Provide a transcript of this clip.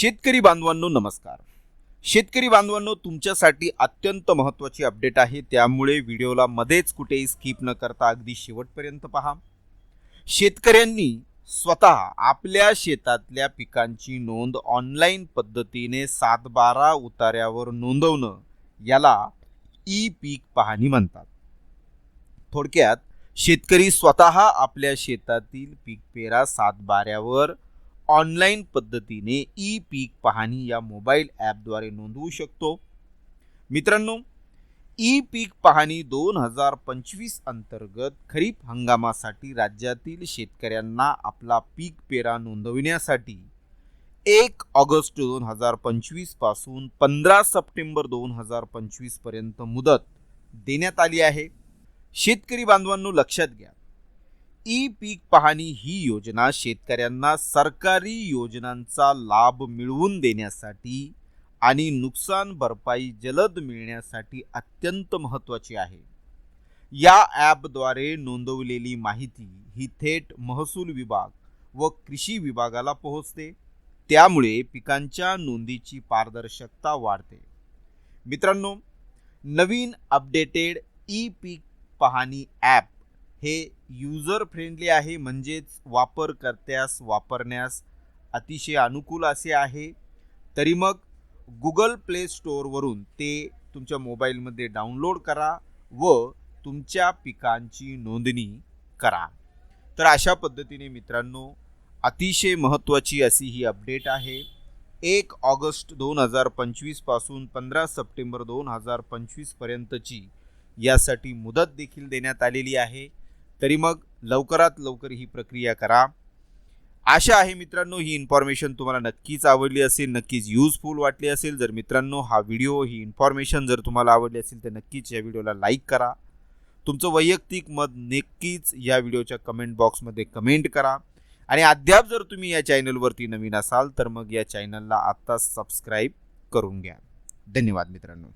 शेतकरी बांधवांनो नमस्कार. शेतकरी बांधवांनो तुमच्यासाठी अत्यंत महत्त्वाची अपडेट आहे. त्यामुळे व्हिडिओला मध्येच कुठेही स्किप न करता अगदी शेवटपर्यंत पहा. शेतकऱ्यांनी स्वतः आपल्या शेतातल्या पिकांची नोंद ऑनलाईन पद्धतीने सात बारा उतार्यावर नोंदवणं याला ई पीक पाहणी म्हणतात. थोडक्यात शेतकरी स्वतः आपल्या शेतातील पीक पेरा सातबाऱ्यावर ऑनलाईन पद्धतीने ई पीक पाहणी या मोबाईल ॲपद्वारे नोंदवू शकतो. मित्रांनो ई पीक पाहणी दोन हजार पंचवीस अंतर्गत खरीप हंगामासाठी राज्यातील शेतकऱ्यांना आपला पीक पेरा नोंदविण्यासाठी एक ऑगस्ट दोन हजार पंचवीसपासून पंधरा सप्टेंबर दोन हजार पंचवीसपर्यंत मुदत देण्यात आली आहे. शेतकरी बांधवांनो लक्षात घ्या. ई पीक पाहणी ही योजना शेतकऱ्यांना सरकारी योजनांचा लाभ मिळवून देण्यासाठी आणि नुकसान भरपाई जलद मिळण्यासाठी अत्यंत महत्त्वाची आहे. या ॲपद्वारे नोंदवलेली माहिती ही थेट महसूल विभाग व कृषी विभागाला पोहोचते. त्यामुळे पिकांच्या नोंदीची पारदर्शकता वाढते. मित्रांनो नवीन अपडेटेड ई पीक पाहणी ॲप हे युजर फ्रेंडली आहे म्हणजेच वापरकर्त्यास वापरण्यास अतिशय अनुकूल असे आहे. तरी मग गुगल प्ले स्टोअरवरून ते तुमच्या मोबाईलमध्ये डाउनलोड करा व तुमच्या पिकांची नोंदणी करा. तर अशा पद्धतीने मित्रांनो अतिशय महत्त्वाची अशी ही अपडेट आहे. एक ऑगस्ट दोन हजार पंचवीसपासून पंधरा सप्टेंबर दोन हजार पंचवीसपर्यंतची यासाठी मुदत देखील देण्यात आलेली आहे. तरी मग लवकरात लवकर ही प्रक्रिया करा. आशा आहे मित्रांनो ही इन्फॉर्मेशन तुम्हाला नक्कीच आवडली असेल नक्कीच यूजफुल वाटली असेल. जर मित्रांनो हा व्हिडिओ ही इन्फॉर्मेशन जर तुम्हाला आवडली असेल तर नक्कीच या व्हिडिओला लाईक करा. तुमचं वैयक्तिक मत नक्कीच या व्हिडिओच्या कमेंट बॉक्समध्ये कमेंट करा. आणि अद्याप जर तुम्ही या चॅनलवरती नवीन असाल तर मग या चॅनलला आत्ताच सबस्क्राईब करून घ्या. धन्यवाद मित्रांनो.